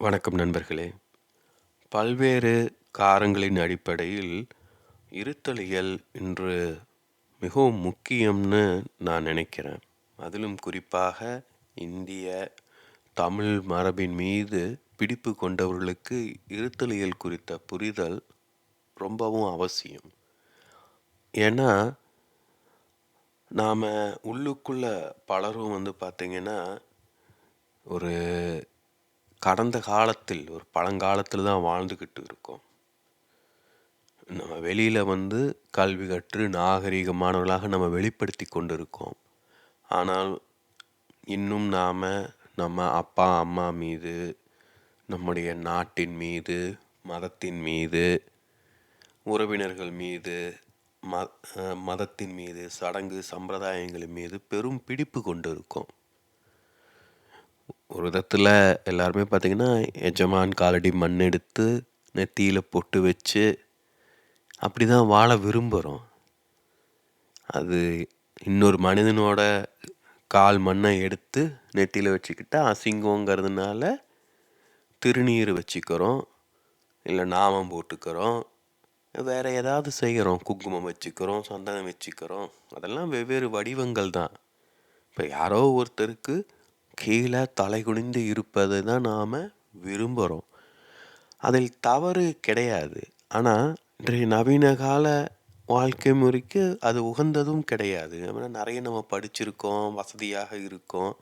வணக்கம் நண்பர்களே. பல்வேறு காரங்களின் அடிப்படையில் இருத்தலியல் இன்று மிகவும் முக்கியம்னு நான் நினைக்கிறேன். அதிலும் குறிப்பாக இந்திய தமிழ் மரபின் மீது பிடிப்பு கொண்டவர்களுக்கு இருத்தலியல் குறித்த புரிதல் ரொம்பவும் அவசியம். ஏன்னா நாம் உள்ளுக்குள்ள பலரும் வந்து பார்த்திங்கன்னா ஒரு கடந்த காலத்தில் ஒரு பழங்காலத்தில் தான் வாழ்ந்துக்கிட்டு இருக்கோம். நம்ம வெளியில் வந்து கல்வி கற்று நாகரிகமானவர்களாக நம்ம வெளிப்படுத்தி கொண்டு இருக்கோம் ஆனால் இன்னும் நாம் நம்ம அப்பா அம்மா மீது நம்முடைய நாட்டின் மீது மதத்தின் மீது உறவினர்கள் மீது ம மதத்தின் மீது சடங்கு சம்பிரதாயங்களின் மீது பெரும் பிடிப்பு கொண்டு இருக்கோம் ஒரு விதத்தில் எல்லாருமே பார்த்திங்கன்னா எஜமான் காலடி மண் எடுத்து நெத்தியில் பொட்டு வச்சு அப்படி தான் வாழ விரும்புகிறோம் அது இன்னொரு மனிதனோட கால் மண்ணை எடுத்து நெத்தியில் வச்சுக்கிட்டா அசிங்கங்கிறதுனால திருநீர் வச்சுக்கிறோம் இல்லை நாமம் போட்டுக்கிறோம் வேறு ஏதாவது செய்கிறோம் குங்குமம் வச்சுக்கிறோம் சந்தனம் வச்சுக்கிறோம் அதெல்லாம் வெவ்வேறு வடிவங்கள் தான் இப்போ யாரோ ஒருத்தருக்கு கீழே தலை குனிந்து இருப்பதை தான் நாம் விரும்புகிறோம் அதில் தவறு கிடையாது. ஆனால் இன்றைய நவீன கால வாழ்க்கை முறைக்கு அது உகந்ததும் கிடையாது. நிறைய நம்ம படிச்சிருக்கோம் வசதியாக இருக்கோம்.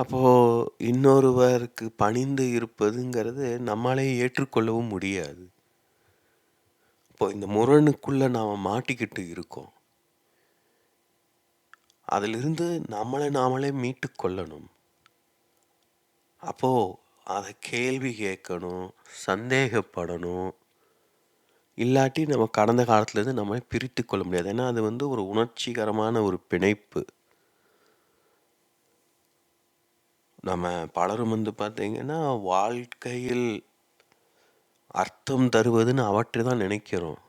அப்போது இன்னொருவருக்கு பணிந்து இருப்பதுங்கிறது நம்மளே ஏற்றுக்கொள்ளவும் முடியாது. இப்போ இந்த முரணுக்குள்ளே நாம் மாட்டிக்கிட்டு இருக்கோம். அதிலிருந்து நம்மளை நாமளே மீட்டு கொள்ளணும். அப்போது அதை கேள்வி கேட்கணும் சந்தேகப்படணும். இல்லாட்டி நம்ம கடந்த காலத்துலேருந்து நம்மளே பிரித்து கொள்ள முடியாது. ஏன்னா அது வந்து ஒரு உணர்ச்சிகரமான ஒரு பிணைப்பு. நம்ம பலரும் வந்து பார்த்திங்கன்னா வாழ்க்கையில் அர்த்தம் தருவதுன்னு அவற்றை தான் நினைக்கிறோம்.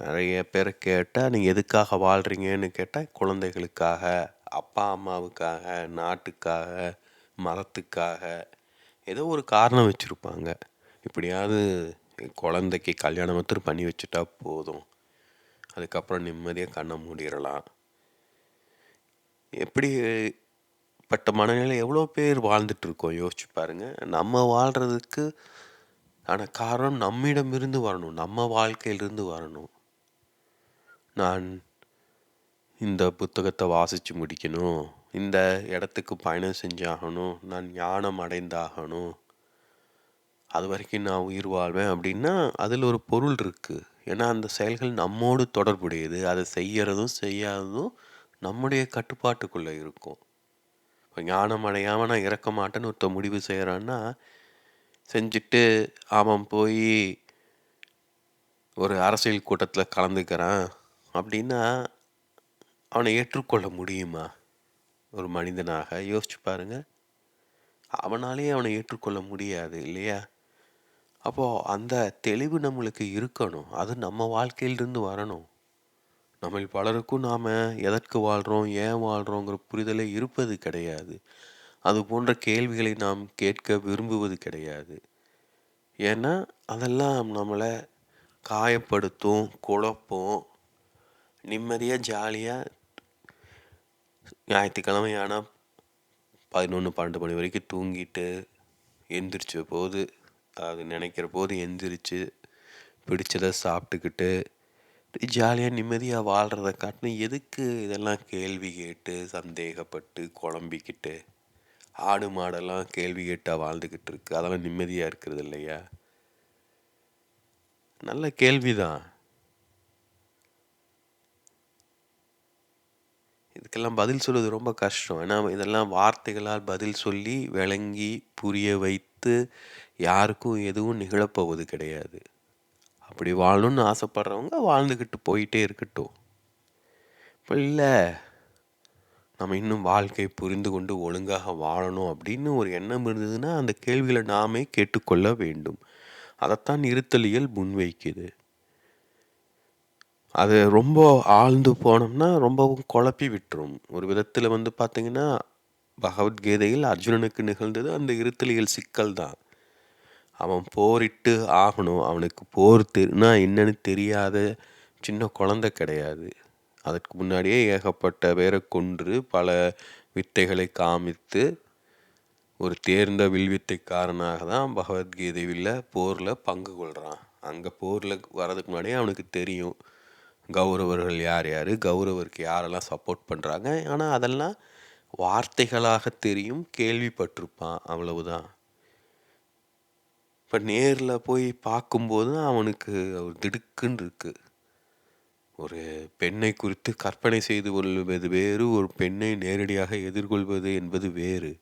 நிறைய பேர் கேட்டால் நீங்கள் எதுக்காக வாழ்கிறீங்கன்னு கேட்டால் குழந்தைகளுக்காக அப்பா அம்மாவுக்காக நாட்டுக்காக மதத்துக்காக ஏதோ ஒரு காரணம் வச்சுருப்பாங்க. இப்படியாவது குழந்தைக்கு கல்யாணம் மாத்திரம் பண்ணி வச்சுட்டா போதும். அதுக்கப்புறம் நிம்மதியாக கண்ணை மூடிடலாம். எப்படி பட்ட மனநிலை எவ்வளோ பேர் வாழ்ந்துட்டுருக்கோம் யோசிச்சு பாருங்கள் நம்ம வாழ்கிறதுக்கு ஆன காரணம் நம்மிடமிருந்து வரணும். நம்ம வாழ்க்கையிலிருந்து வரணும். நான் இந்த புத்தகத்தை வாசித்து முடிக்கணும். இந்த இடத்துக்கு பயணம் செஞ்சாகணும். நான் ஞானம் அடைந்தாகணும். அது வரைக்கும் நான் உயிர் வாழ்வேன் அப்படின்னா அதில் ஒரு பொருள் இருக்குது ஏன்னா அந்த செயல்கள் நம்மோடு தொடர்புடையது. அதை செய்கிறதும் செய்யாததும் நம்முடைய கட்டுப்பாட்டுக்குள்ளே இருக்கும். இப்போ ஞானம் அடையாமல் நான் இறக்க மாட்டேன்னு ஒருத்த முடிவு செய்கிறான்னா செஞ்சுட்டு அவன் போய் ஒரு அரசியல் கூட்டத்தில் கலந்துக்கிறான். அப்படின்னா அவனை ஏற்றுக்கொள்ள முடியுமா? ஒரு மனிதனாக யோசிச்சு பாருங்க. அவனாலே அவனை ஏற்றுக்கொள்ள முடியாது இல்லையா? அப்போது அந்த தெளிவு நம்மளுக்கு இருக்கணும். அது நம்ம வாழ்க்கையிலிருந்து வரணும். நம்ம பலருக்கும் நாம் எதற்கு வாழ்கிறோம் ஏன் வாழ்கிறோங்கிற புரிதலே இருப்பது கிடையாது. அது போன்ற கேள்விகளை நாம் கேட்க விரும்புவது கிடையாது. ஏன்னா அதெல்லாம் நம்மளை காயப்படுத்தும் குழப்பம் நிம்மதியாக ஜாலியாக ஞாயிற்றுக்கிழமை ஆனால் பதினொன்று பன்னெண்டு மணி வரைக்கும் தூங்கிட்டு எந்திரிச்ச போது அது நினைக்கிற போது எந்திரிச்சு பிடிச்சதை சாப்பிட்டுக்கிட்டு ஜாலியாக நிம்மதியாக வாழ்கிறத காட்டின எதுக்கு இதெல்லாம் கேள்வி கேட்டு சந்தேகப்பட்டு குழம்பிக்கிட்டு ஆடு மாடெல்லாம் கேள்வி கேட்டால் வாழ்ந்துக்கிட்டு இருக்கு? அதெல்லாம் நிம்மதியாக இருக்கிறது இல்லையா? நல்ல கேள்விதான். இதுக்கெல்லாம் பதில் சொல்வது ரொம்ப கஷ்டம். ஏன்னா இதெல்லாம் வார்த்தைகளால் பதில் சொல்லி விளங்கி புரிய வைத்து யாருக்கும் எதுவும் நிகழப்போவது கிடையாது. அப்படி வாழணும்னு ஆசைப்படுறவங்க வாழ்ந்துக்கிட்டு போயிட்டே இருக்கட்டும். இப்போ இல்லை. நம்ம இன்னும் வாழ்க்கை புரிந்து கொண்டு ஒழுங்காக வாழணும் அப்படின்னு ஒரு எண்ணம் இருந்ததுன்னா அந்த கேள்விகளை நாமே கேட்டுக்கொள்ள வேண்டும். அதைத்தான் இருத்தலியல் முன்வைக்குது அது ரொம்ப ஆழ்ந்து போனோம்னா ரொம்பவும் குழப்பி விட்டுரும். ஒரு விதத்தில் வந்து பார்த்திங்கன்னா பகவத்கீதையில் அர்ஜுனனுக்கு நிகழ்ந்தது அந்த இருத்தலியல் சிக்கல் தான். அவன் போரிட்டு ஆகணும். அவனுக்கு போர் தெருனா என்னன்னு தெரியாத சின்ன குழந்தை கிடையாது. அதற்கு முன்னாடியே ஏகப்பட்ட பேரை கொன்று பல வித்தைகளை காமித்து ஒரு தேர்ந்த வில்வித்தைக்காரனாக தான் பகவத்கீதையில் போரில் பங்கு கொள்கிறான் அங்கே போரில் வர்றதுக்கு முன்னாடியே அவனுக்கு தெரியும். கௌரவர்கள் யார் யார்? கௌரவருக்கு யாரெல்லாம் சப்போர்ட் பண்ணுறாங்க ஆனால் அதெல்லாம் வார்த்தைகளாக தெரியும் கேள்விப்பட்டிருப்பான் அவ்வளவுதான். இப்போ நேரில் போய் பார்க்கும்போது அவனுக்கு ஒரு திடுக்குன்னு இருக்குது ஒரு பெண்ணை குறித்து கற்பனை செய்து கொள்வது வேறு ஒரு பெண்ணை நேரடியாக எதிர்கொள்வது என்பது வேறு.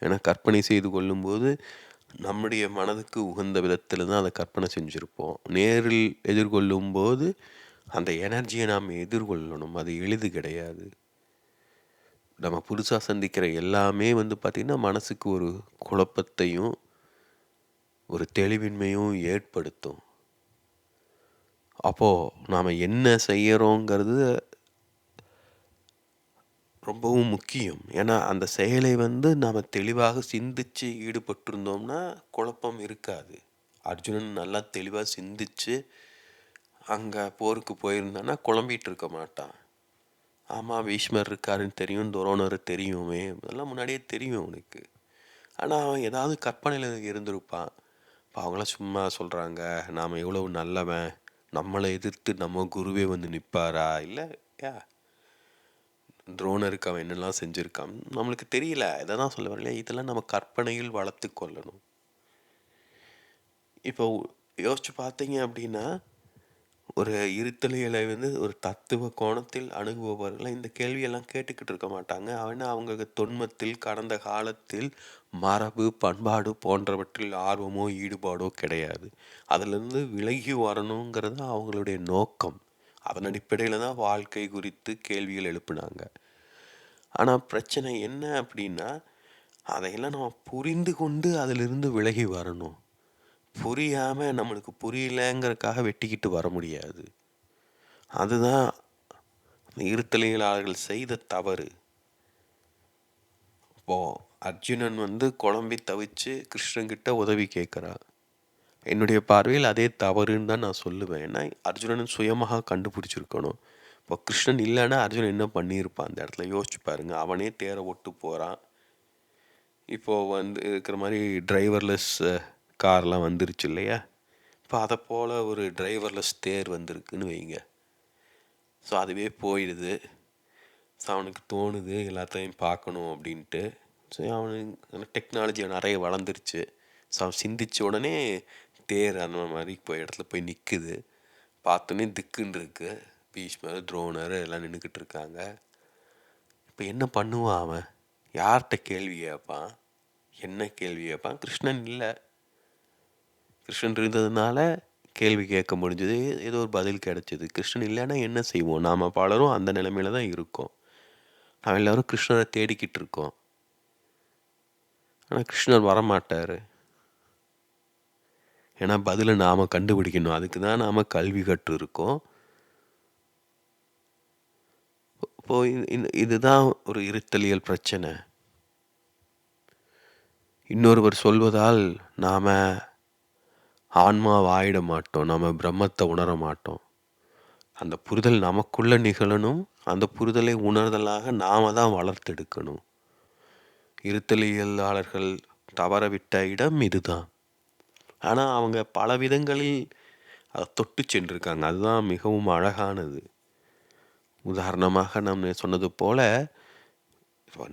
ஏன்னா கற்பனை செய்து கொள்ளும்போது நம்முடைய மனதுக்கு உகந்த விதத்தில் தான் அதை கற்பனை செஞ்சுருப்போம். நேரில் எதிர்கொள்ளும் போது அந்த எனர்ஜியை நாம் எதிர்கொள்ளணும். அது எளிது கிடையாது. நம்ம புதுசாக சந்திக்கிற எல்லாமே வந்து பார்த்திங்கன்னா மனசுக்கு ஒரு குழப்பத்தையும் ஒரு தெளிவின்மையும் ஏற்படுத்தும். அப்போது நாம் என்ன செய்கிறோங்கிறது ரொம்பவும் முக்கியம். ஏன்னா அந்த செயலை வந்து நாம் தெளிவாக சிந்தித்து ஈடுபட்டிருந்தோம்னா குழப்பம் இருக்காது. அர்ஜுனன் நல்லா தெளிவாக சிந்திச்சு அங்கே போருக்கு போயிருந்தான்னா குழம்பிட்டு இருக்க மாட்டான். ஆமாம் பீஷ்மர் இருக்காருன்னு தெரியும் துரோணர் தெரியுமே. அதெல்லாம் முன்னாடியே தெரியும் அவனுக்கு ஆனால் அவன் ஏதாவது கற்பனையில் இருந்திருப்பான். இப்போ அவங்களாம் சும்மா சொல்கிறாங்க நாம் எவ்வளவு நல்லவன். நம்மளை எதிர்த்து நம்ம குருவே வந்து நிற்பாரா இல்லை யா? துரோணருக்கு அவன் என்னெல்லாம் செஞ்சுருக்கான்? நம்மளுக்கு தெரியல. இதை தான் சொல்ல வரல இதெல்லாம் நம்ம கற்பனையில் வளர்த்து கொள்ளணும். இப்போ யோசிச்சு பார்த்தீங்க அப்படின்னா ஒரு இருத்தலியலை வந்து ஒரு தத்துவ கோணத்தில் அணுகுபவர்கள் இந்த கேள்வியெல்லாம் கேட்டுக்கிட்டு இருக்க மாட்டாங்க. அவனா அவங்க தொன்மத்தில் கடந்த காலத்தில் மரபு பண்பாடு போன்றவற்றில் ஆர்வமோ ஈடுபாடோ கிடையாது. அதிலிருந்து விலகி வரணுங்கிறது அவங்களுடைய நோக்கம். அதன் அடிப்படையில் தான் வாழ்க்கை குறித்து கேள்விகள் எழுப்புனாங்க. ஆனால் பிரச்சனை என்ன அப்படின்னா அதையெல்லாம் நம்ம புரிந்து கொண்டு அதிலிருந்து விலகி வரணும். புரியாமல் நம்மளுக்கு புரியலங்கிறதுக்காக வெட்டிக்கிட்டு வர முடியாது. அதுதான் இருத்தலியலாளர்கள் செய்த தவறு. இப்போது அர்ஜுனன் வந்து குழம்பி தவிச்சு கிருஷ்ணன்கிட்ட உதவி கேட்குறான் என்னுடைய பார்வையில் அதே தவறுன்னு தான் நான் சொல்லுவேன். ஏன்னா அர்ஜுனன் சுயமாக கண்டுபிடிச்சிருக்கணும். இப்போ கிருஷ்ணன் இல்லைன்னா அர்ஜுனன் என்ன பண்ணியிருப்பான் அந்த இடத்துல? யோசிச்சு பாருங்க. அவனே தேரை ஒட்டு போகிறான் இப்போது வந்து இருக்கிற மாதிரி டிரைவர்லெஸ் கார்லாம் வந்துருச்சு இல்லையா? இப்போ அதை போல் ஒரு டிரைவர்லெஸ் தேர் வந்திருக்குன்னு வைங்க. ஸோ அதுவே போயிடுது. ஸோ அவனுக்கு தோணுது எல்லாத்தையும் பார்க்கணும் அப்படின்ட்டு. ஸோ அவனுக்கு டெக்னாலஜி நிறைய வளர்ந்துருச்சு. ஸோ அவன் சிந்திச்ச உடனே தேர் அந்த மாதிரி போய் இடத்துல போய் நிற்குது பார்த்தோன்னே திக்குன்னு இருக்கு. பீஷ்மர் துரோணர் எல்லாம் நின்றுக்கிட்டு இருக்காங்க. இப்போ என்ன பண்ணுவான் அவன்? யார்கிட்ட கேள்வி கேட்பான்? என்ன கேள்வி கேட்பான்? கிருஷ்ணன் இல்லை. கிருஷ்ணன் இருந்ததுனால கேள்வி கேட்க முடிஞ்சது. ஏதோ ஒரு பதில் கிடைச்சிது. கிருஷ்ணன் இல்லைன்னா என்ன செய்வோம்? நாம் பலரும் அந்த நிலைமையில தான் இருக்கோம். நாம் எல்லோரும் கிருஷ்ணரை தேடிக்கிட்டு இருக்கோம். ஆனால் கிருஷ்ணர் வரமாட்டார். ஏன்னா பதிலை நாம் கண்டுபிடிக்கணும். அதுக்கு தான் நாம் கல்வி கற்று இருக்கோம். இப்போது இதுதான் ஒரு இருத்தலியல் பிரச்சனை. இன்னொருவர் சொல்வதால் நாம் ஆன்மாவாயிட மாட்டோம் நம்ம பிரம்மத்தை உணர மாட்டோம் அந்த புரிதல் நமக்குள்ளே நிகழணும் அந்த புரிதலை உணர்தலாக நாம தான் வளர்த்தெடுக்கணும். இருத்தலியலாளர்கள் தவறவிட்ட இடம் இதுதான். ஆனால் அவங்க பல விதங்களில் அதை தொட்டு சென்றிருக்காங்க. அதுதான் மிகவும் அழகானது. உதாரணமாக நம்ம சொன்னது போல்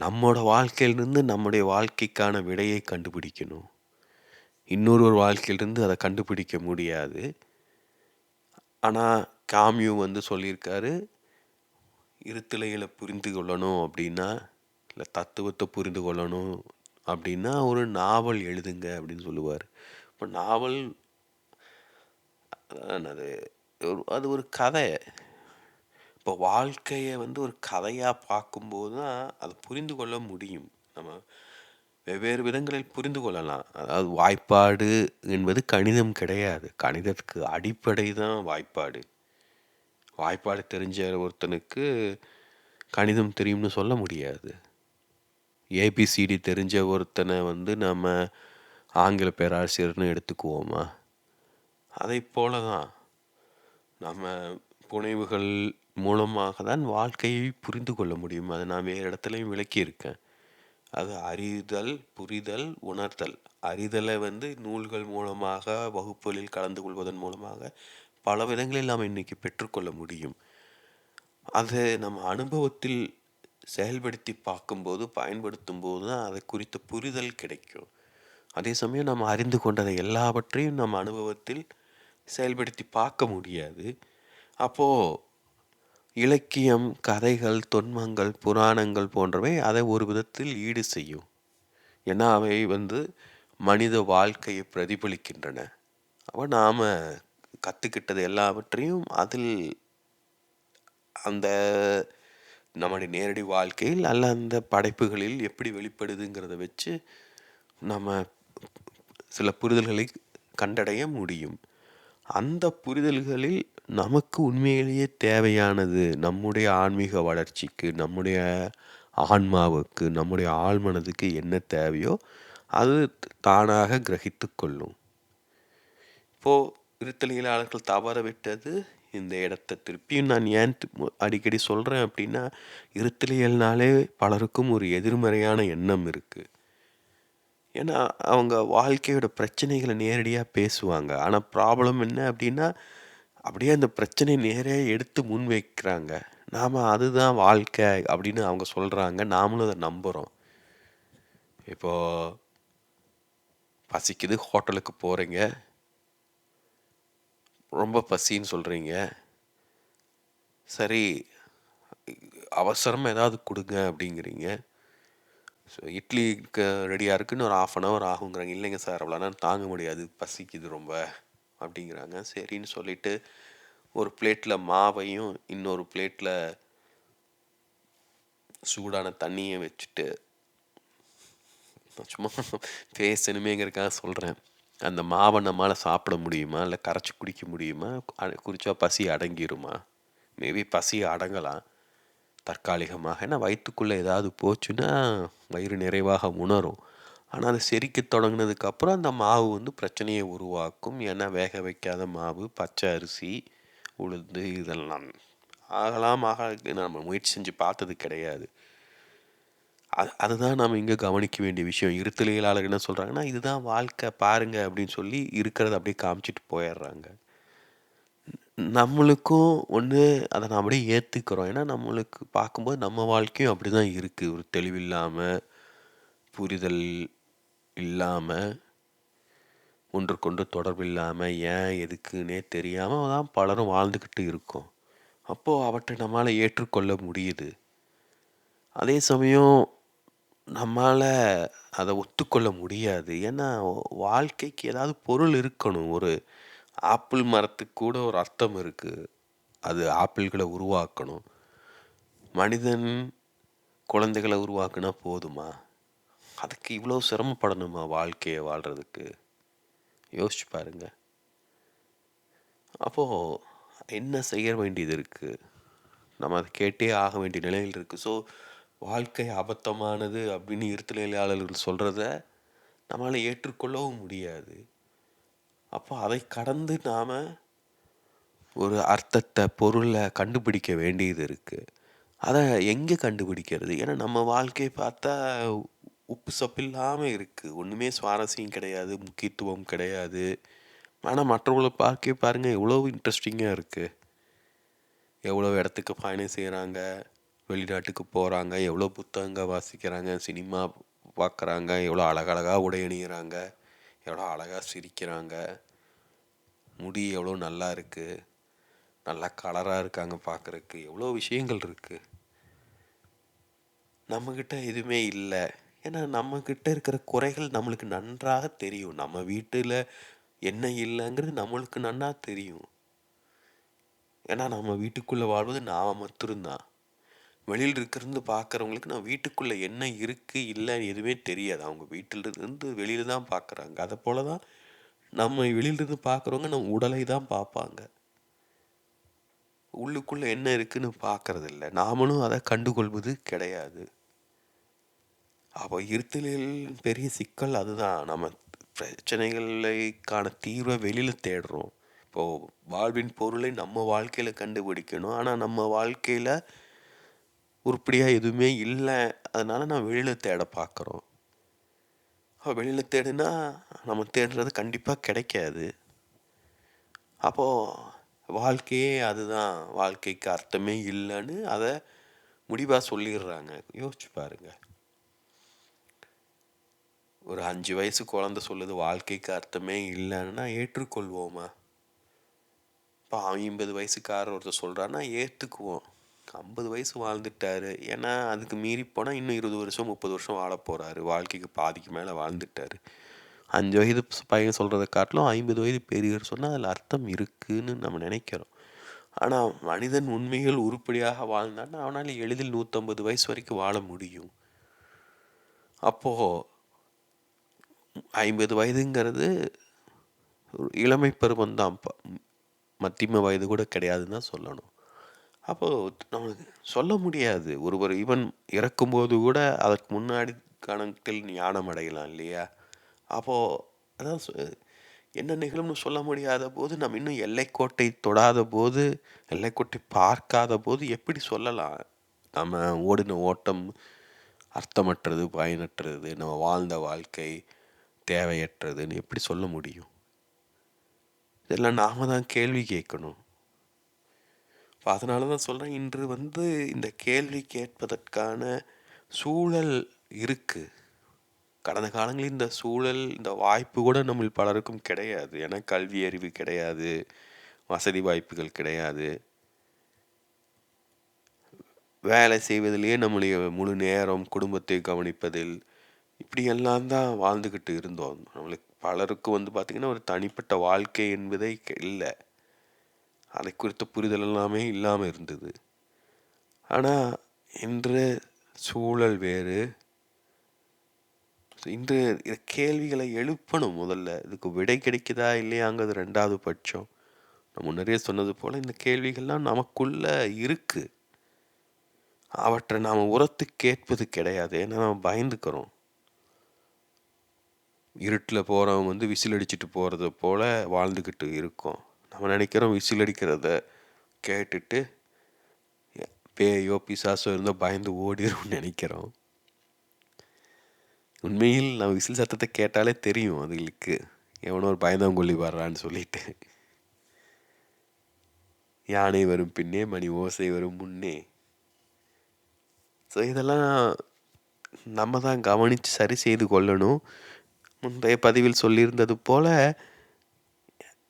நம்மளோட வாழ்க்கையிலிருந்து நம்முடைய வாழ்க்கைக்கான விடையை கண்டுபிடிக்கணும். இன்னொரு ஒரு வாழ்க்கையிலிருந்து அதை கண்டுபிடிக்க முடியாது. ஆனால் காமியூ வந்து சொல்லியிருக்காரு இருத்திலைகளை புரிந்து கொள்ளணும் அப்படின்னா இல்லை தத்துவத்தை புரிந்து கொள்ளணும் அப்படின்னா ஒரு நாவல் எழுதுங்க அப்படின்னு சொல்லுவார். இப்போ நாவல் அது அது ஒரு கதை. இப்போ வாழ்க்கையை வந்து ஒரு கதையாக பார்க்கும்போது தான் அதை புரிந்து கொள்ள முடியும். நம்ம வெவ்வேறு விதங்களில் புரிந்து கொள்ளலாம். அதாவது வாய்ப்பாடு என்பது கணிதம் கிடையாது. கணிதத்துக்கு அடிப்படை தான் வாய்ப்பாடு. வாய்ப்பாடு தெரிஞ்ச ஒருத்தனுக்கு கணிதம் தெரியும்னு சொல்ல முடியாது. ஏபிசிடி தெரிஞ்ச ஒருத்தனை வந்து நம்ம ஆங்கில பேராசிரியர்னு எடுத்துக்குவோமா? அதை போல தான் நம்ம புனைவுகள் மூலமாக தான் வாழ்க்கையை புரிந்து கொள்ள முடியும். அதை நான் வேறு இடத்துலையும் விளக்கியிருக்கேன். அது அறிதல் புரிதல் உணர்தல். அறிதலை வந்து நூல்கள் மூலமாக வகுப்புகளில் கலந்து கொள்வதன் மூலமாக பல விதங்களில் நாம் இன்றைக்கி பெற்றுக்கொள்ள முடியும். அதை நம்ம அனுபவத்தில் செயல்படுத்தி பார்க்கும்போது பயன்படுத்தும் போது தான் அதை குறித்த புரிதல் கிடைக்கும். அதே சமயம் நம்ம அறிந்து கொண்டதை எல்லாவற்றையும் நம்ம அனுபவத்தில் செயல்படுத்தி பார்க்க முடியாது. அப்போது இலக்கியம் கதைகள் தொன்மங்கள் புராணங்கள் போன்றவை அதை ஒரு விதத்தில் ஈடு செய்யும். ஏன்னா அவை வந்து மனித வாழ்க்கையை பிரதிபலிக்கின்றன. அப்போ நாம் கற்றுக்கிட்டது எல்லாவற்றையும் அதில் அந்த நம்முடைய நேரடி வாழ்க்கையில் அல்ல அந்த படைப்புகளில் எப்படி வெளிப்படுதுங்கிறத வச்சு நம்ம சில புரிதல்களை கண்டடைய முடியும். அந்த புரிதல்களில் நமக்கு உண்மையிலேயே தேவையானது நம்முடைய ஆன்மீக வளர்ச்சிக்கு நம்முடைய ஆன்மாவுக்கு நம்முடைய ஆழ்மனதுக்கு என்ன தேவையோ அது தானாக கிரகித்து கொள்ளும். இப்போது இருத்தலியலாளர்கள் தவற விட்டது இந்த இடத்த திருப்பியும் நான் ஏன் அடிக்கடி சொல்கிறேன் அப்படின்னா இருத்தலியல்னாலே பலருக்கும் ஒரு எதிர்மறையான எண்ணம் இருக்குது ஏன்னா அவங்க வாழ்க்கையோட பிரச்சனைகளை நேரடியாக பேசுவாங்க. ஆனால் ப்ராப்ளம் என்ன அப்படின்னா அப்படியே அந்த பிரச்சனையை நேரே எடுத்து முன் வைக்கிறாங்க. நாம் அதுதான் வாழ்க்கை அப்படின்னு அவங்க சொல்கிறாங்க நாமளும் அதை நம்புகிறோம் இப்போது பசிக்குது ஹோட்டலுக்கு போகிறீங்க ரொம்ப பசின்னு சொல்கிறீங்க சரி அவசரமாக ஏதாவது கொடுங்க அப்படிங்கிறீங்க. ஸோ இட்லிக்கு ரெடியாக இருக்குன்னு ஒரு ஆஃப் அன் ஹவர் ஆகுங்கிறாங்க. இல்லைங்க சார் அவ்வளோ தாங்க முடியாது. பசிக்குது ரொம்ப. அப்படிங்கிறாங்க. சரின்னு சொல்லிட்டு ஒரு பிளேட்டில் மாவையும் இன்னொரு பிளேட்டில் சூடான தண்ணியை வச்சுட்டு சும்மா பேசணுமேங்கிறக்காக சொல்கிறேன் அந்த மாவை நம்மளால் சாப்பிட முடியுமா? இல்லை கரைச்சி குடிக்க முடியுமா? குடித்தா பசி அடங்கிருமா? மேபி பசி அடங்கலாம். தற்காலிகமாக. ஏன்னா வயிற்றுக்குள்ளே ஏதாவது போச்சுன்னா வயிறு நிறைவாக உணரும். ஆனால் அது செரிக்க தொடங்கினதுக்கப்புறம் அந்த மாவு வந்து பிரச்சனையை உருவாக்கும். ஏன்னா வேக வைக்காத மாவு பச்சை அரிசி உளுந்து இதெல்லாம். ஆகலாம் ஆக நம்ம முயற்சி செஞ்சு பார்த்தது கிடையாது. அது அதுதான் நாம் இங்கே கவனிக்க வேண்டிய விஷயம். இருத்தலியலாளர் என்ன சொல்கிறாங்கன்னா இதுதான் வாழ்க்கை பாருங்கள் அப்படின்னு சொல்லி இருக்கிறத அப்படியே காமிச்சிட்டு போயிடுறாங்க. நம்மளுக்கும் ஒன்று அதை நான் அப்படியே ஏற்றுக்கிறோம் ஏன்னா நம்மளுக்கு பார்க்கும்போது நம்ம வாழ்க்கையும் அப்படி தான் இருக்குது ஒரு தெளிவில்லாமல் புரிதல் இல்லாமல் ஒன்றுக்கொன்று தொடர்பு இல்லாமல் ஏன் எதுக்குன்னே தெரியாமல் தான் பலரும் வாழ்ந்துக்கிட்டு இருக்கோம். அப்போது அவற்றை நம்மளால் ஏற்றுக்கொள்ள முடியுது. அதே சமயம் நம்மால் அதை ஒத்துக்கொள்ள முடியாது. ஏன்னா வாழ்க்கைக்கு ஏதாவது பொருள் இருக்கணும். ஒரு ஆப்பிள் மரத்துக்கு கூட ஒரு அர்த்தம் இருக்குது அது ஆப்பிள்களை உருவாக்கணும். மனிதன் குழந்தைகளை உருவாக்குனா போதுமா? அதுக்கு இவ்வளோ சிரமப்படணுமா வாழ்க்கையை வாழ்கிறதுக்கு யோசிச்சு பாருங்க. அப்போது என்ன செய்ய வேண்டியது இருக்குது நம்ம அதை கேட்டே ஆக வேண்டிய நிலையில் இருக்குது ஸோ வாழ்க்கை அபத்தமானது அப்படின்னு இருத்தலையாளர்கள் சொல்கிறத நம்மளால் ஏற்றுக்கொள்ளவும் முடியாது. அப்போ அதை கடந்து நாம் ஒரு அர்த்தத்தை பொருளை கண்டுபிடிக்க வேண்டியது இருக்குது அதை எங்கே கண்டுபிடிக்கிறது? ஏன்னா நம்ம வாழ்க்கையை பார்த்தா உப்பு சப்பு இல்லாமல் இருக்குது ஒன்றுமே சுவாரஸ்யம் கிடையாது முக்கியத்துவம் கிடையாது. ஆனால் மற்றவங்களை பார்க்க பாருங்கள் எவ்வளோ இன்ட்ரெஸ்டிங்காக இருக்குது எவ்வளோ இடத்துக்கு பயணம் செய்கிறாங்க வெளிநாட்டுக்கு போகிறாங்க எவ்வளோ புத்தகங்கள் வாசிக்கிறாங்க சினிமா பார்க்குறாங்க எவ்வளோ அழகழகாக உடை அணிகிறாங்க எவ்வளோ அழகாக சிரிக்கிறாங்க. முடி எவ்வளோ நல்லா இருக்குது நல்லா கலராக இருக்காங்க பார்க்குறக்கு எவ்வளோ விஷயங்கள் இருக்குது நம்மக்கிட்ட எதுவுமே இல்லை. ஏன்னா நம்மக்கிட்ட இருக்கிற குறைகள் நம்மளுக்கு நன்றாக தெரியும். நம்ம வீட்டில் என்ன இல்லைங்கிறது நம்மளுக்கு நன்னா தெரியும். ஏன்னா நம்ம வீட்டுக்குள்ளே வாழ்வது நாம் மட்டும்தான். வெளியில் இருக்கிறது பார்க்குறவங்களுக்கு நான் வீட்டுக்குள்ளே என்ன இருக்குது இல்லைன்னு எதுவுமே தெரியாது. அவங்க வீட்டிலிருந்து வெளியில் தான் பார்க்குறாங்க அதை போல தான் நம்ம வெளியிலிருந்து பார்க்குறவங்க நம்ம உடலை தான் பார்ப்பாங்க. உள்ளுக்குள்ளே என்ன இருக்குன்னு பார்க்கறதில்ல நாமளும் அதை கண்டுகொள்வது கிடையாது. அப்போ இருத்தலில் பெரிய சிக்கல் அதுதான். நம்ம பிரச்சனைகளுக்கான தீர்வை வெளியில் தேடுறோம். இப்போது வாழ்வின் பொருளை நம்ம வாழ்க்கையில் கண்டுபிடிக்கணும். ஆனால் நம்ம வாழ்க்கையில் உருப்படியாக எதுவுமே இல்லை. அதனால் நான் வெளியில் தேட பார்க்குறோம். வெளியில் தேடுனா நம்ம தேடுறது கண்டிப்பாக கிடைக்காது. அப்போது வாழ்க்கையே அதுதான். வாழ்க்கைக்கு அர்த்தமே இல்லைன்னு அதை முடிவாக சொல்லிடுறாங்க. யோசிச்சு பாருங்கள் ஒரு அஞ்சு வயசு குழந்த சொல்லுது வாழ்க்கைக்கு அர்த்தமே இல்லைன்னா ஏற்றுக்கொள்வோமா இப்போ ஐம்பது வயசுக்காரர் ஒருத்தர் சொல்கிறான்னா ஏற்றுக்குவோம் ஐம்பது வயசு வாழ்ந்துட்டாரு. ஏன்னா அதுக்கு மீறி போனால் இன்னும் இருபது வருஷம் முப்பது வருஷம் வாழ போகிறாரு வாழ்க்கைக்கு பாதிக்கு மேலே வாழ்ந்துட்டாரு. அஞ்சு வயது பையன் சொல்கிறத காட்டிலும் ஐம்பது வயது பெரியவர் சொன்னால் அதில் அர்த்தம் இருக்குதுன்னு நம்ம நினைக்கிறோம். ஆனால் மனிதன் உண்மைகள் உருப்படியாக வாழ்ந்தான்னா அவனால் எளிதில் நூற்றம்பது வயசு வரைக்கும் வாழ முடியும். அப்போது ஐம்பது வயதுங்கிறது இளமை பருவம் தான் மத்தியம வயது கூட கிடையாதுன்னு தான் சொல்லணும். அப்போது நம்மளுக்கு சொல்ல முடியாது. ஒருவர் ஈவன் இறக்கும்போது கூட அதற்கு முன்னாடி கணக்கில் ஞானம் அடையலாம் இல்லையா? அப்போது அதான் என்ன நிகழும்னு சொல்ல முடியாத போது நம்ம இன்னும் எல்லைக்கோட்டை தொடாத போது எல்லைக்கோட்டை பார்க்காத போது எப்படி சொல்லலாம்? நம்ம ஓடின ஓட்டம் அர்த்தமற்றது பயனற்றது நம்ம வாழ்ந்த வாழ்க்கை தேவையற்றதுன்னு எப்படி சொல்ல முடியும்? இதெல்லாம் நாம் தான் கேள்வி கேட்கணும். இப்போ அதனால தான் சொல்கிறேன் இன்று வந்து இந்த கேள்வி கேட்பதற்கான சூழல் இருக்குது கடந்த காலங்களில் இந்த சூழல் இந்த வாய்ப்பு கூட நம்ம பலருக்கும் கிடையாது. ஏன்னா கல்வி அறிவு கிடையாது வசதி வாய்ப்புகள் கிடையாது. வேலை செய்வதிலேயே நம்முடைய முழு நேரம் குடும்பத்தை கவனிப்பதில் இப்படியெல்லாம் தான் வாழ்ந்துக்கிட்டு இருந்தோம். நம்மளுக்கு பலருக்கு வந்து பார்த்திங்கன்னா ஒரு தனிப்பட்ட வாழ்க்கை என்பதே இல்லை. அதை குறித்த புரிதல் எல்லாமே இல்லாமல் இருந்தது. ஆனால் இன்று சூழல் வேறு. இன்று கேள்விகளை எழுப்பணும் முதல்ல. இதுக்கு விடை கிடைக்குதா இல்லையாங்கிறது ரெண்டாவது பட்சம். நான் முன்னரே சொன்னது போல் இந்த கேள்விகள்லாம் நமக்குள்ள இருக்குது அவற்றை நாம் உரத்து கேட்பது கிடையாது. ஏன்னா நம்ம பயந்துக்கிறோம். இருட்டில் போகிறவங்க வந்து விசில் அடிச்சுட்டு போகிறது போல் வாழ்ந்துக்கிட்டு இருக்கோம். நம்ம நினைக்கிறோம் விசில் அடிக்கிறத கேட்டுட்டு பேயோ பிசாசோ இருந்தால் பயந்து ஓடிடும் நினைக்கிறோம். உண்மையில் நான் விசில் சத்தத்தை கேட்டாலே தெரியும் அதுகளுக்கு. எவனோ ஒரு பயந்தாங்கொல்லி வர்றான்னு சொல்லிட்டு. யானை வரும் பின்னே மணி ஓசை வரும் முன்னே. ஸோ இதெல்லாம் நம்ம தான் கவனித்து சரி செய்து கொள்ளணும். முந்தைய பதிவில் சொல்லியிருந்தது போல்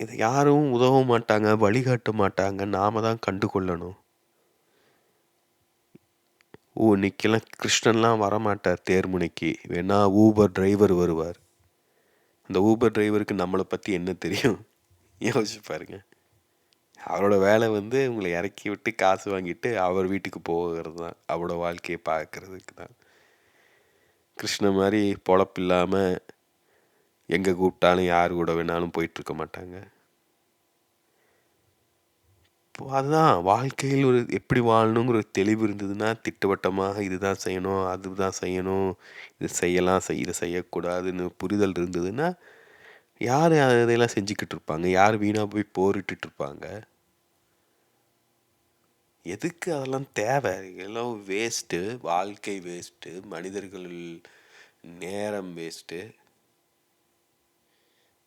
இதை யாரும் உதவ மாட்டாங்க வழிகாட்ட மாட்டாங்க. நாம தான் கண்டு கொள்ளணும் ஓ இன்னைக்கெல்லாம் கிருஷ்ணன்லாம் வரமாட்டார் தேர்முனைக்கு. வேணா ஊபர் டிரைவர் வருவார். அந்த ஊபர் டிரைவருக்கு நம்மளை பற்றி என்ன தெரியும்? யோசிச்சு பாருங்க. அவரோட வேலை வந்து உங்களை இறக்கி விட்டு காசு வாங்கிட்டு அவர் வீட்டுக்கு போகிறது தான். அவரோட வாழ்க்கையை பார்க்கறதுக்கு தான். கிருஷ்ண மாதிரி பொழப்பு இல்லாமல் எங்கே கூப்பிட்டாலும் யார் கூட வேணாலும் போயிட்டுருக்க மாட்டாங்க. அதுதான். வாழ்க்கையில் ஒரு எப்படி வாழணுங்கிற ஒரு தெளிவு இருந்ததுன்னா திட்டவட்டமாக இதுதான் செய்யணும் அதுதான் செய்யணும் இது செய்யலாம் செய் இதை செய்யக்கூடாதுன்னு புரிதல் இருந்ததுன்னா யார் அதையெல்லாம் செஞ்சுக்கிட்டு இருப்பாங்க? யார் வீணாக போய் போரிட்டு இருப்பாங்க? எதுக்கு அதெல்லாம் தேவை? எல்லாம் வேஸ்ட்டு வாழ்க்கை வேஸ்ட்டு மனிதர்கள் நேரம் வேஸ்ட்டு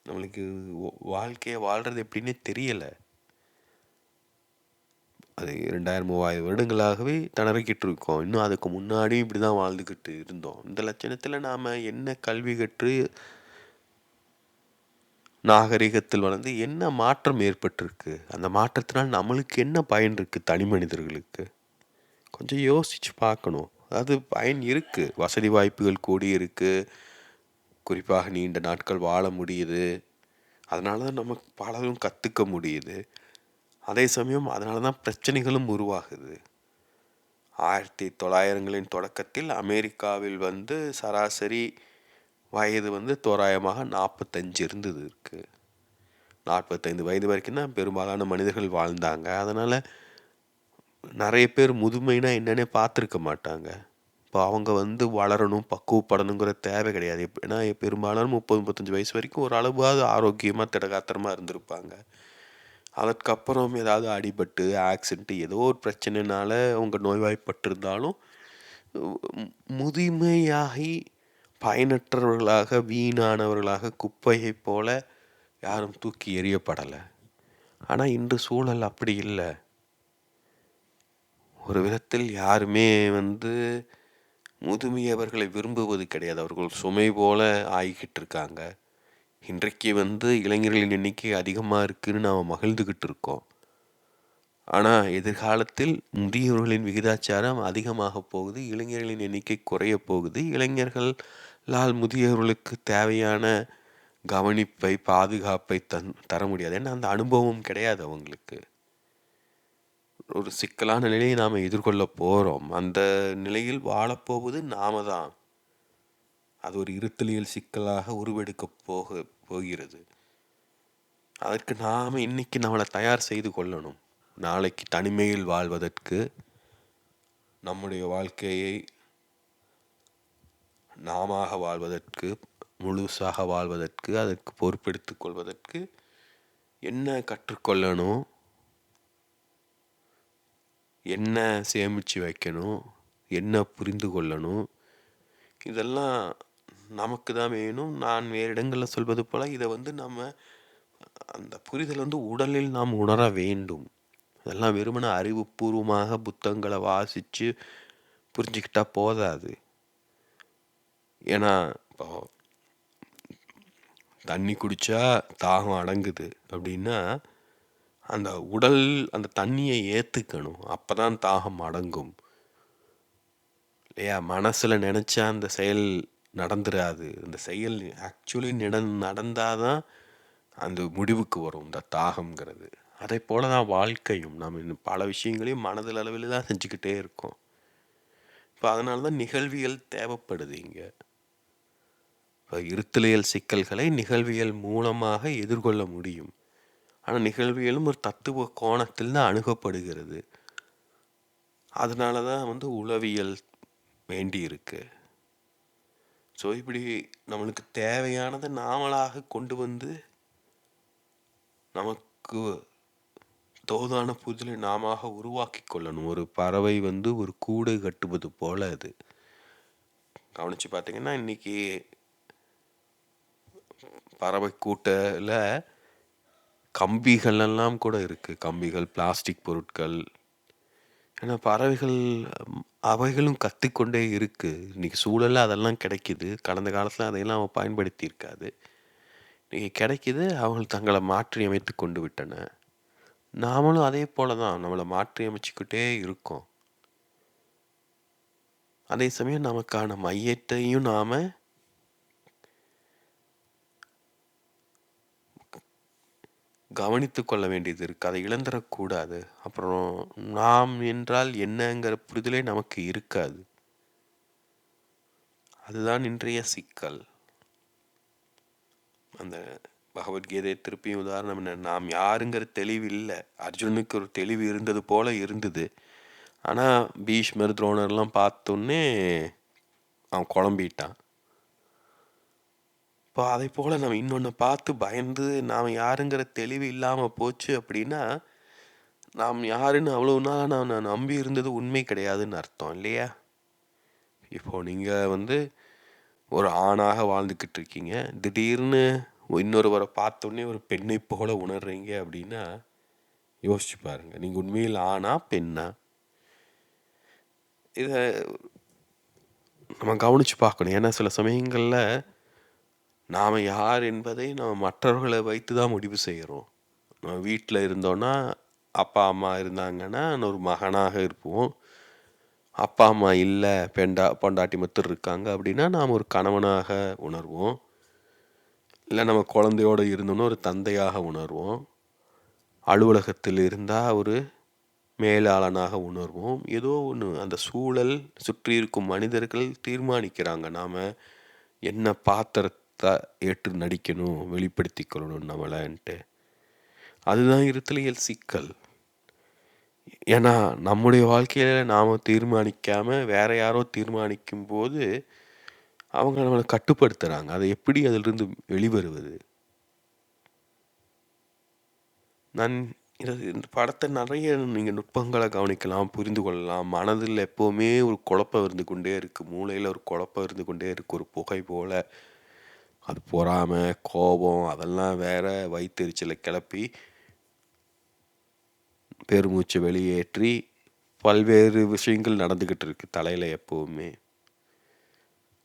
நம்மளுக்கு வாழ்க்கையை வாழ்கிறது எப்படின்னே தெரியலை. அது ரெண்டாயிரம் மூவாயிரம் வருடங்களாகவே தணறிக்கிட்டு இருக்கோம். இன்னும் அதுக்கு முன்னாடியும் இப்படி தான் வாழ்ந்துக்கிட்டு இருந்தோம். இந்த லட்சணத்தில் நாம் என்ன கல்வி கற்று நாகரிகத்தில் வளர்ந்து என்ன மாற்றம் ஏற்பட்டிருக்கு? அந்த மாற்றத்தினால் நம்மளுக்கு என்ன பயன் இருக்குது தனி மனிதர்களுக்கு? கொஞ்சம் யோசித்து பார்க்கணும். அது பயன் இருக்குது வசதி வாய்ப்புகள் கூடி இருக்குது குறிப்பாக நீண்ட நாட்கள் வாழ முடியுது. அதனால தான் நம்ம பலரும் கற்றுக்க முடியுது. அதே சமயம் அதனால தான் பிரச்சனைகளும் உருவாகுது. ஆயிரத்தி தொள்ளாயிரங்களின் தொடக்கத்தில் அமெரிக்காவில் வந்து சராசரி வயது வந்து தோராயமாக நாற்பத்தஞ்சு இருந்தது இருக்குது நாற்பத்தைந்து வயது வரைக்கும் தான் பெரும்பாலான மனிதர்கள் வாழ்ந்தாங்க. அதனால் நிறைய பேர் முதுமைனா என்னன்னே பார்த்துருக்க மாட்டாங்க. இப்போ அவங்க வந்து வளரணும் பக்குவப்படணுங்கிற தேவை கிடையாது. ஏன்னா பெரும்பாலும் முப்பது முப்பத்தஞ்சு வயசு வரைக்கும் ஒரு ஆரோக்கியமாக திடகாத்திரமாக இருந்திருப்பாங்க. அதற்கப்புறம் ஏதாவது அடிபட்டு ஆக்சிடென்ட் ஏதோ ஒரு பிரச்சனைனால அவங்க நோய்வாய்ப்பட்டிருந்தாலும் முதுமையாகி பயனற்றவர்களாக வீணானவர்களாக குப்பையைப் போல யாரும் தூக்கி எறியப்படலை. ஆனால் இன்று சூழல் அப்படி இல்லை. ஒரு விதத்தில் யாருமே வந்து முதுமையவர்களை விரும்புவது கிடையாது. அவர்கள் சுமை போல ஆகிக்கிட்டு இருக்காங்க இன்றைக்கு வந்து இளைஞர்களின் எண்ணிக்கை அதிகமாக இருக்குன்னு நாம் மகிழ்ந்துக்கிட்டு இருக்கோம் ஆனால் எதிர்காலத்தில் முதியவர்களின் விகிதாச்சாரம் அதிகமாக போகுது இளைஞர்களின் எண்ணிக்கை குறைய போகுது. இளைஞர்களால் முதியவர்களுக்கு தேவையான கவனிப்பை பாதுகாப்பை தன் தர முடியாது. ஏன்னா அந்த அனுபவம் கிடையாது அவங்களுக்கு. ஒரு சிக்கலான நிலையை நாம் எதிர்கொள்ள போகிறோம் அந்த நிலையில் வாழப்போவது நாம தான் அது ஒரு இருத்தலியல் சிக்கலாக உருவெடுக்க போக போகிறது. அதற்கு நாம் இன்னைக்கு நம்மளை தயார் செய்து கொள்ளணும். நாளைக்கு தனிமையில் வாழ்வதற்கு நம்முடைய வாழ்க்கையை நாம வாழ்வதற்கு முழுசாக வாழ்வதற்கு அதற்கு பொறுப்பெடுத்து கொள்வதற்கு என்ன கற்றுக்கொள்ளணும் என்ன சேமித்து வைக்கணும் என்ன புரிந்து கொள்ளணும் இதெல்லாம் நமக்கு தான் வேணும். நான் வேறு இடங்களில் சொல்வது போல் இதை வந்து நம்ம அந்த புரிதல் வந்து உடலில் நாம் உணர வேண்டும். இதெல்லாம் வெறுமனே அறிவுபூர்வமாக புத்தகங்களை வாசித்து புரிஞ்சுக்கிட்டால் போதாது. ஏன்னா இப்போ தண்ணி குடித்தா தாகம் அடங்குது அப்படின்னா அந்த உடல் அந்த தண்ணியை ஏற்றுக்கணும் அப்போ தான் தாகம் அடங்கும். இல்லையா? மனசில் நினச்சா அந்த செயல் நடந்துராது. அந்த செயல் ஆக்சுவலி நட நடந்தால் தான் அந்த முடிவுக்கு வரும் இந்த தாகம்ங்கிறது. அதே போல தான் வாழ்க்கையும். நாம் இன்னும் பல விஷயங்களையும் மனதில் அளவில் தான் செஞ்சுக்கிட்டே இருக்கோம். இப்போ அதனால தான் நிகழ்வியல் தேவைப்படுது இங்கே. இப்போ இருத்தலியல் சிக்கல்களை நிகழ்வியல் மூலமாக எதிர்கொள்ள முடியும். ஆனால் நிகழ்வியலும் ஒரு தத்துவ கோணத்தில் தான் அணுகப்படுகிறது. அதனால தான் வந்து உளவியல் வேண்டி இருக்கு. ஸோ இப்படி நம்மளுக்கு தேவையானதை நாமளாக கொண்டு வந்து நமக்கு தோதான புதிலை நாம உருவாக்கி கொள்ளணும். ஒரு பறவை வந்து ஒரு கூடு கட்டுவது போல அது. கவனிச்சு பார்த்தீங்கன்னா இன்னைக்கு பறவை கூட்டில் கம்பிகள் எல்லாம் கூட இருக்குது கம்பிகள் பிளாஸ்டிக் பொருட்கள். ஏன்னா பறவைகள் அவைகளும் கத்திக்கொண்டே இருக்குது இன்றைக்கி சூழலில் அதெல்லாம் கிடைக்கிது. கடந்த காலத்தில் அதையெல்லாம் அவன் பயன்படுத்தி இருக்காது இன்றைக்கி கிடைக்கிது. அவர்கள் தங்களை மாற்றி அமைத்து கொண்டு விட்டன. நாமளும் அதே போல தான் நம்மளை மாற்றி அமைச்சிக்கிட்டே இருக்கோம். அதே சமயம் நமக்கான மையத்தையும் நாம் கவனித்து கொள்ள வேண்டியது இருக்குது அதை இழந்துடக்கூடாது அப்புறம் நாம் என்றால் என்னங்கிற புரிதலே நமக்கு இருக்காது. அதுதான் இன்றைய சிக்கல். அந்த பகவத்கீதை திருப்பியும் உதாரணம் என்ன? நாம் யாருங்கிற தெளிவு இல்லை. அர்ஜுனுக்கு ஒரு தெளிவு இருந்தது போல இருந்தது. ஆனால் பீஷ்மர் துரோணர்லாம் பார்த்தோன்னே அவன் குழம்பிட்டான். இப்போ அதை போல் நம்ம இன்னொன்று பார்த்து பயந்து நாம் யாருங்கிற தெளிவு இல்லாமல் போச்சு அப்படின்னா நாம் யாருன்னு அவ்வளோ நாளாக நான் நான் நம்பி இருந்தது உண்மை கிடையாதுன்னு அர்த்தம் இல்லையா? இப்போது நீங்கள் வந்து ஒரு ஆணாக வாழ்ந்துக்கிட்டு இருக்கீங்க. திடீர்னு இன்னொருவரை பார்த்தோன்னே ஒரு பெண்ணை போல உணர்றீங்க அப்படின்னா யோசிச்சு பாருங்க. நீங்கள் உண்மையில் ஆணா பெண்ணா? இதை நம்ம கவனித்து பார்க்கணும். ஏன்னா சில சமயங்களில் நாம் யார் என்பதை நம்ம மற்றவர்களை வைத்து தான் முடிவு செய்கிறோம். நம்ம வீட்டில் இருந்தோன்னா அப்பா அம்மா இருந்தாங்கன்னா ஒரு மகனாக இருப்போம். அப்பா அம்மா இல்லை பெண்டா பொண்டாட்டி மத்தர் இருக்காங்க அப்படின்னா நாம் ஒரு கணவனாக உணர்வோம். இல்லை நம்ம குழந்தையோடு இருந்தோன்னா ஒரு தந்தையாக உணர்வோம். அலுவலகத்தில் இருந்தால் ஒரு மேலாளனாக உணர்வோம். ஏதோ ஒன்று அந்த சூழல் சுற்றி இருக்கும் மனிதர்கள் தீர்மானிக்கிறாங்க. நாம் என்ன பாத்திரத்தை ஏற்று நடிக்கணும் வெளிப்படுத்தி கொள்ளணும் நம்மளன்ட்டு. அதுதான் இருத்தலியல் சிக்கல். ஏன்னா நம்முடைய வாழ்க்கையில் நாம் தீர்மானிக்காமல் வேற யாரோ தீர்மானிக்கும்போது, அவங்க நம்மளை கட்டுப்படுத்துகிறாங்க அதை எப்படி அதிலிருந்து வெளிவருவது? நான் இத இந்த படத்தை நிறைய நீங்கள் நுட்பங்களை கவனிக்கலாம், புரிந்து கொள்ளலாம். மனதில் எப்போவுமே ஒரு குழப்பம் இருந்து கொண்டே இருக்குது மூளையில் ஒரு குழப்பம் இருந்து கொண்டே இருக்குது ஒரு புகை போல். அது பொறாமை கோபம் அதெல்லாம் வேற வயிற்றுச்சலை கிளப்பி பெருமூச்சை வெளியேற்றி, பல்வேறு விஷயங்கள் நடந்துக்கிட்டு இருக்கு தலையில் எப்பவுமே.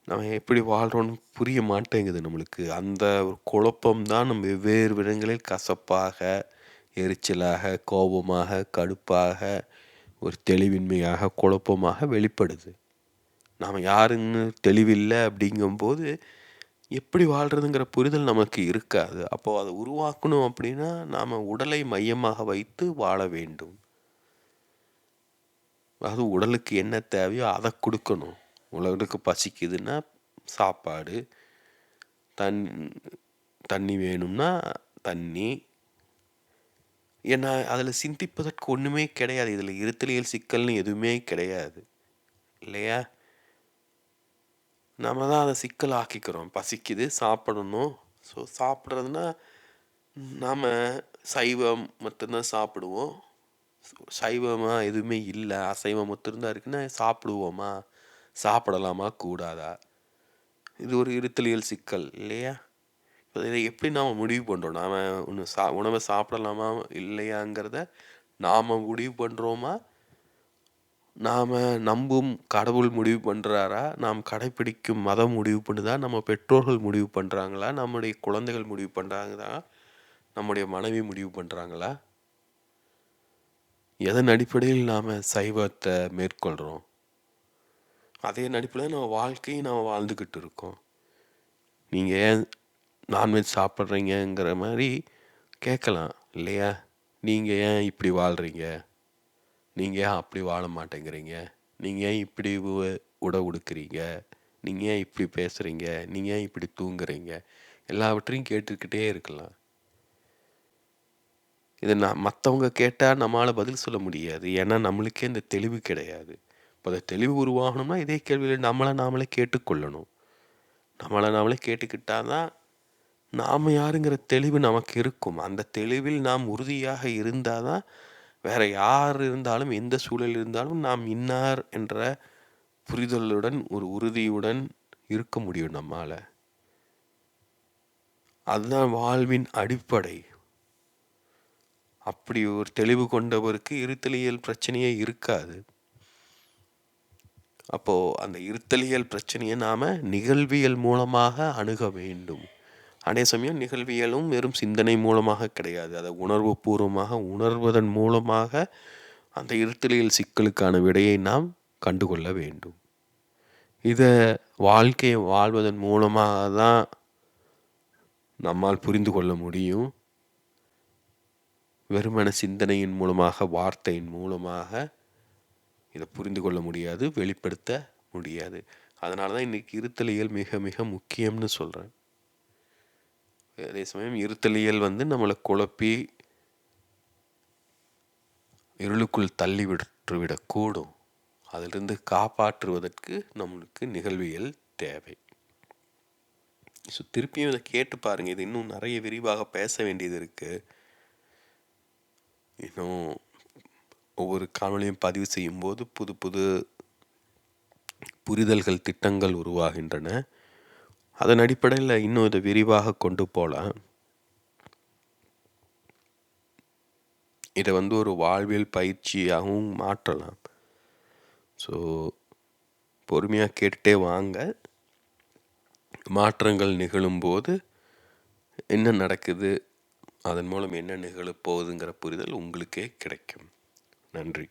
நம்ம எப்படி வாழ்கிறோன்னு புரிய மாட்டேங்குது நம்மளுக்கு. அந்த ஒரு குழப்பம் தான் நம்ம வெவ்வேறு விதங்களில் கசப்பாக, எரிச்சலாக, கோபமாக, கடுப்பாக, ஒரு தெளிவின்மையாக, குழப்பமாக வெளிப்படுது. நாம் யாருன்னு தெளிவில்லை அப்படிங்கும்போது, எப்படி வாழ்றதுங்கிற புரிதல் நமக்கு இருக்காது. அப்போ அத உருவாக்கணும் அப்படின்னா, நாம உடலை மையமாக வைத்து வாழ வேண்டும். அது உடலுக்கு என்ன தேவையோ அதை குடுக்கணும். உடலுக்கு பசிக்குதுன்னா சாப்பாடு, தண் தண்ணி வேணும்னா தண்ணி. ஏன்னா, அதில் சிந்திப்பதற்கு ஒண்ணுமே கிடையாது. இதில் இருத்தலியல் சிக்கல்னு எதுவுமே கிடையாது. இல்லையா? நம்ம தான் அதை சிக்கல் ஆக்கிக்கிறோம். பசிக்குது, சாப்பிடணும். ஸோ சாப்பிட்றதுனா நாம் சைவம் மட்டும்தான் சாப்பிடுவோம். சைவமாக எதுவுமே இல்லை அசைவம் மட்டும்தான் இருக்குன்னா சாப்பிடுவோமா? சாப்பிடலாமா? கூடாதா? இது ஒரு இருத்தலியல் சிக்கல் இல்லையா? இதை எப்படி நாம் முடிவு பண்ணுறோம் நாம் ஒன்று சா உணவை சாப்பிடலாமா? இல்லையாங்கிறத நாம் முடிவு பண்ணுறோமா நாம் நம்பும் கடவுள் முடிவு பண்ணுறாரா நாம் கடைப்பிடிக்கும் மதம் முடிவு பண்ணுதா? நம்ம பெற்றோர்கள் முடிவு பண்ணுறாங்களா நம்முடைய குழந்தைகள் முடிவு பண்ணுறாங்களா நம்முடைய மனைவி முடிவு பண்ணுறாங்களா எதன் அடிப்படையில் நாம் சைவத்தை மேற்கொள்கிறோம் அதே அடிப்படையில் நம்ம வாழ்க்கையும் நாம் வாழ்ந்துக்கிட்டு இருக்கோம். நீங்கள் ஏன் நான்வெஜ் சாப்பிட்றீங்கங்கிற மாதிரி கேட்கலாம் இல்லையா? நீங்கள் ஏன் இப்படி வாழ்கிறீங்க நீங்கள் ஏன் அப்படி வாழ மாட்டேங்கிறீங்க? நீங்கள் ஏன் இப்படி உட உடை உடுக்குறீங்க? ஏன் இப்படி பேசுகிறீங்க நீங்கள் ஏன் இப்படி தூங்குறீங்க? எல்லாவற்றையும் கேட்டுக்கிட்டே இருக்கலாம். இதை நான் மற்றவங்க கேட்டால் நம்மளால் பதில் சொல்ல முடியாது. ஏன்னா, நம்மளுக்கே இந்த தெளிவு கிடையாது. இப்போ அந்த தெளிவு உருவாகணும்னா, இதே கேள்வியில் நம்மளை நாமளே கேட்டுக்கொள்ளணும். நம்மளை நாமளே கேட்டுக்கிட்டால் தான், நாம் யாருங்கிற தெளிவு நமக்கு இருக்கும். அந்த தெளிவில் நாம் உறுதியாக இருந்தால் தான், வேறு யார் இருந்தாலும், எந்த சூழல் இருந்தாலும், நாம் இன்னார் என்ற புரிதலுடன், ஒரு உறுதியுடன் இருக்க முடியும் நம்மால. அதுதான் வாழ்வின் அடிப்படை. அப்படி ஒரு தெளிவு கொண்டவருக்கு இருத்தலியல் பிரச்சனையே இருக்காது. அப்போது அந்த இருத்தலியல் பிரச்சனையை நாம் நிகழ்வியல் மூலமாக அணுக வேண்டும். அதே சமயம் நிகழ்வியலும் வெறும் சிந்தனை மூலமாக கிடையாது. அத உணர்வுபூர்வமாக உணர்வதன் மூலமாக, அந்த இருத்தலியல் சிக்கலுக்கான விடையை நாம் கண்டுகொள்ள வேண்டும். இதை வாழ்க்கையை வாழ்வதன் மூலமாக தான் நம்மால் புரிந்து கொள்ள முடியும். வெறுமன சிந்தனையின் மூலமாக, வார்த்தையின் மூலமாக இதை புரிந்து கொள்ள முடியாது. வெளிப்படுத்த முடியாது. அதனால தான் இன்றைக்கி இருத்தலியல் மிக மிக முக்கியம்னு சொல்கிறேன் அதே சமயம் இருத்தலியல் வந்து நம்மளை குழப்பி இருளுக்குள் தள்ளி விட்டு விடக்கூடும். அதிலிருந்து காப்பாற்றுவதற்கு நம்மளுக்கு நிகழ்வியல் தேவை. ஸோ திருப்பியும் இதை கேட்டு பாருங்க. இது இன்னும் நிறைய விரிவாக பேச வேண்டியது இருக்கு. இன்னும் ஒவ்வொரு காணொலியும் பதிவு செய்யும்போது புது புது புரிதல்கள், திட்டங்கள் உருவாகின்றன. அதன் அடிப்படையில் இன்னும் இதை விரிவாக கொண்டு போகலாம் இதை வந்து ஒரு வாழ்வியல் பயிற்சியாகவும் மாற்றலாம். ஸோ பொறுமையாக கேட்டுட்டே வாங்க. மாற்றங்கள் நிகழும்போது, என்ன நடக்குது? அதன் மூலம் என்ன நிகழப்போகுதுங்கிற புரிதல் உங்களுக்கே கிடைக்கும். நன்றி.